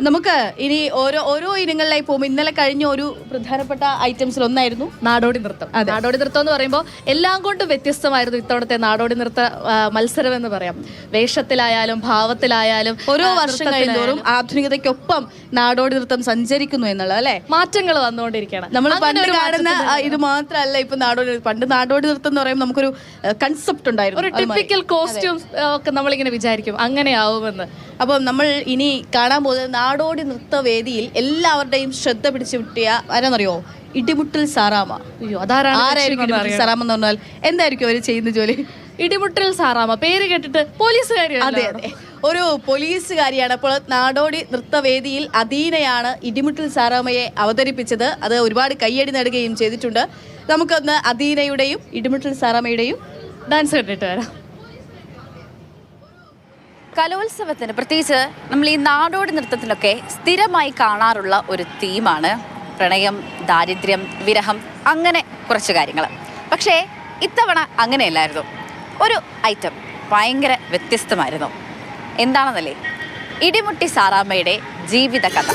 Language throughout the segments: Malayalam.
നമുക്ക് ഇനി ഓരോ ഓരോ ഇനങ്ങളിലായി പോകും ഇന്നലെ കഴിഞ്ഞ ഒരു പ്രധാനപ്പെട്ട ഐറ്റംസിൽ ഒന്നായിരുന്നു നാടോടി നൃത്തം. നാടോടി നൃത്തം എന്ന് പറയുമ്പോൾ എല്ലാം കൊണ്ടും വ്യത്യസ്തമായിരുന്നു ഇത്തവണത്തെ നാടോടി നൃത്ത മത്സരം എന്ന് പറയാം. വേഷത്തിലായാലും ഭാവത്തിലായാലും ഓരോ വർഷം നൃത്തത്തിലായാലും ആധുനികതയ്ക്കൊപ്പം നാടോടി നൃത്തം സഞ്ചരിക്കുന്നു എന്നുള്ളത് അല്ലേ? മാറ്റങ്ങൾ വന്നുകൊണ്ടിരിക്കുകയാണ്. നമ്മൾ പണ്ട് കാണുന്ന ഇത് മാത്രമല്ല ഇപ്പൊ നാടോടി പണ്ട് നാടോടി നൃത്തം എന്ന് പറയുമ്പോൾ നമുക്കൊരു കൺസെപ്റ്റ് ഉണ്ടായിരുന്നു ഒരു. ടിപ്പിക്കൽ കോസ്റ്റ്യൂം ഒക്കെ നമ്മളിങ്ങനെ വിചാരിക്കും അങ്ങനെയാവുമെന്ന്. അപ്പം നമ്മൾ ഇനി കാണാൻ പോകുന്നത് നാടോടി നൃത്തവേദിയിൽ എല്ലാവരുടെയും ശ്രദ്ധ പിടിച്ചു കിട്ടിയ ആരാന്നറിയോ? ഇടിമുട്ടൽ സാറാമ അയ്യോ അതാരാണ് ആരായിരിക്കും ഇടിമുട്ടൽ സാറാമ എന്ന് പറഞ്ഞാൽ എന്തായിരിക്കും അവർ ചെയ്യുന്ന ജോലി? ഇടിമുട്ടൽ സാറാമ പേര് കേട്ടിട്ട് പോലീസുകാരി അതെ അതെ. ഒരു പോലീസുകാരിയാണ്. അപ്പോൾ നാടോടി നൃത്തവേദിയിൽ അദീനയാണ് ഇടിമുട്ടൽ സാറാമയെ അവതരിപ്പിച്ചത്. അത് ഒരുപാട് കയ്യടി നേടുകയും ചെയ്തിട്ടുണ്ട്. നമുക്കൊന്ന് അദീനയുടെയും ഇടിമുട്ടൽ സാറാമയുടെയും ഡാൻസ് കണ്ടിട്ട് വരാം. കലോത്സവത്തിന് പ്രത്യേകിച്ച് നമ്മൾ ഈ നാടോടി നൃത്തത്തിലൊക്കെ സ്ഥിരമായി കാണാറുള്ള ഒരു തീമാണ് പ്രണയം ദാരിദ്ര്യം വിരഹം അങ്ങനെ കുറച്ച് കാര്യങ്ങൾ. പക്ഷേ ഇത്തവണ അങ്ങനെയല്ലായിരുന്നു. ഒരു ഐറ്റം ഭയങ്കര വ്യത്യസ്തമായിരുന്നു. എന്താണെന്നല്ലേ? ഇടിമുട്ടി സാറാമ്മയുടെ ജീവിത കഥ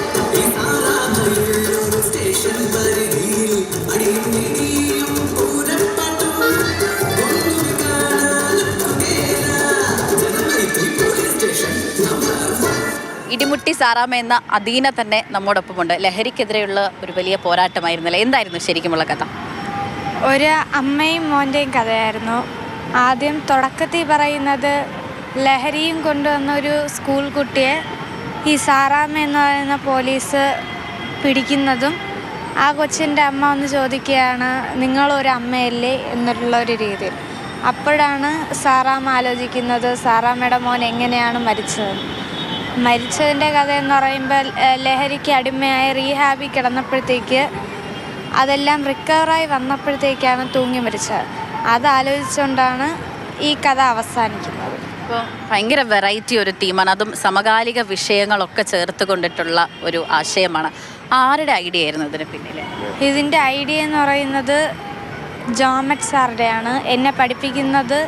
സാറാമ്മ എന്ന അദീന തന്നെ നമ്മോടൊപ്പമുണ്ട്. ലഹരിക്കെതിരെയുള്ള ഒരു വലിയ പോരാട്ടമായിരുന്നല്ലേ? എന്തായിരുന്നു ശരിക്കുമുള്ള കഥ? ഒരു അമ്മയും മോന്റെയും കഥയായിരുന്നു. ആദ്യം തുടക്കത്തിൽ പറയുന്നത് ലഹരിയും കൊണ്ടുവന്ന ഒരു സ്കൂൾ കുട്ടിയെ ഈ സാറാമ്മ എന്ന് പറയുന്ന പോലീസ് പിടിക്കുന്നതും ആ കൊച്ചിന്റെ അമ്മ ഒന്ന് ചോദിക്കുകയാണ് നിങ്ങളൊരു അമ്മയല്ലേ? എന്നുള്ള ഒരു രീതിയിൽ. അപ്പോഴാണ് സാറാമ്മ ആലോചിക്കുന്നത് സാറാമ്മയുടെ മോൻ എങ്ങനെയാണ് മരിച്ചത് മരിച്ചതിന്റെ കഥ എന്ന് പറയുമ്പോൾ ലഹരിക്ക് അടിമയായി റീഹാബിൽ കിടന്നപ്പോഴത്തേക്ക് അതെല്ലാം റിക്കവറായി വന്നപ്പോഴത്തേക്കാണ് തൂങ്ങി മരിച്ചത്. അതാലോചിച്ചുകൊണ്ടാണ് ഈ കഥ അവസാനിക്കുന്നത്. അപ്പോൾ ഭയങ്കര വെറൈറ്റി ഒരു തീമാണ് അതും സമകാലിക വിഷയങ്ങളൊക്കെ ചേർത്ത് കൊണ്ടിട്ടുള്ള ഒരു ആശയമാണ്. ആരുടെ ഐഡിയ ആയിരുന്നു ഇതിന് പിന്നിൽ ഇതിന്റെ ഐഡിയ എന്ന് പറയുന്നത് ജോമറ്റ് സാറുടെയാണ്. എന്നെ പഠിപ്പിക്കുന്നത്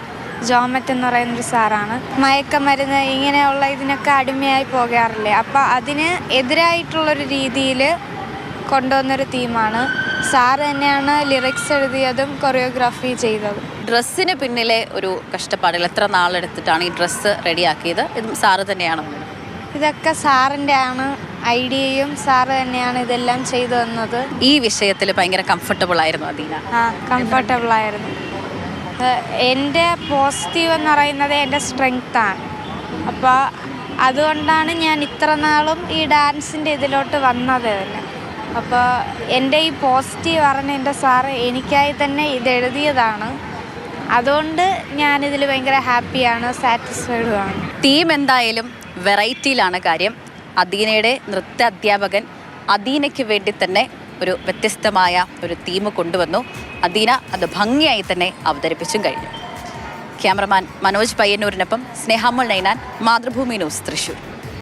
ജോമറ്റ് എന്ന് പറയുന്നൊരു സാറാണ്. മയക്കമരുന്ന് ഇങ്ങനെയുള്ള ഇതിനൊക്കെ അടിമയായി പോകാറില്ലേ? അപ്പോൾ അതിന് എതിരായിട്ടുള്ളൊരു രീതിയിൽ കൊണ്ടുവന്നൊരു തീമാണ്. സാറ് തന്നെയാണ് ലിറിക്സ് എഴുതിയതും കൊറിയോഗ്രാഫി ചെയ്തതും. ഡ്രസ്സിന് പിന്നിലെ ഒരു കഷ്ടപ്പാടുകൾ എത്ര നാളെടുത്തിട്ടാണ് ഈ ഡ്രസ്സ് റെഡിയാക്കിയത്? ഇതും സാറ് തന്നെയാണ് ഇതൊക്കെ സാറിന്റെ ആണ് ഐഡിയയും സാറ് തന്നെയാണ് ഇതെല്ലാം ചെയ്തു തന്നത്. ഈ വിഷയത്തിൽ ഭയങ്കര കംഫർട്ടബിൾ ആയിരുന്നു അദീന ആ കംഫർട്ടബിൾ ആയിരുന്നു. എന്റെ പോസിറ്റീവ് എന്ന് പറയുന്നത് എന്റെ സ്ട്രെങ്ത്താണ് അപ്പോൾ അതുകൊണ്ടാണ് ഞാൻ ഇത്ര നാളും ഈ ഡാൻസിന്റെ ഇതിലോട്ട് വന്നത് തന്നെ. അപ്പോൾ എന്റെ ഈ പോസിറ്റീവ് അറിഞ്ഞ എന്റെ സാറ് എനിക്കായി തന്നെ ഇത് എഴുതിയതാണ്. അതുകൊണ്ട് ഞാനിതിൽ ഭയങ്കര ഹാപ്പിയാണ് സാറ്റിസ്ഫൈഡുമാണ് തീം എന്തായാലും വെറൈറ്റിയിലാണ് കാര്യം. അദീനയുടെ നൃത്ത അധ്യാപകൻ അദീനയ്ക്ക് വേണ്ടി തന്നെ ഒരു വ്യത്യസ്തമായ ഒരു തീം കൊണ്ടുവന്നു. അദീന അത് ഭംഗിയായി തന്നെ അവതരിപ്പിച്ചും കഴിഞ്ഞു. ക്യാമറമാൻ മനോജ് പയ്യന്നൂരിനൊപ്പം സ്നേഹാമൾ നൈനാൻ മാതൃഭൂമി ന്യൂസ് തൃശ്ശൂർ.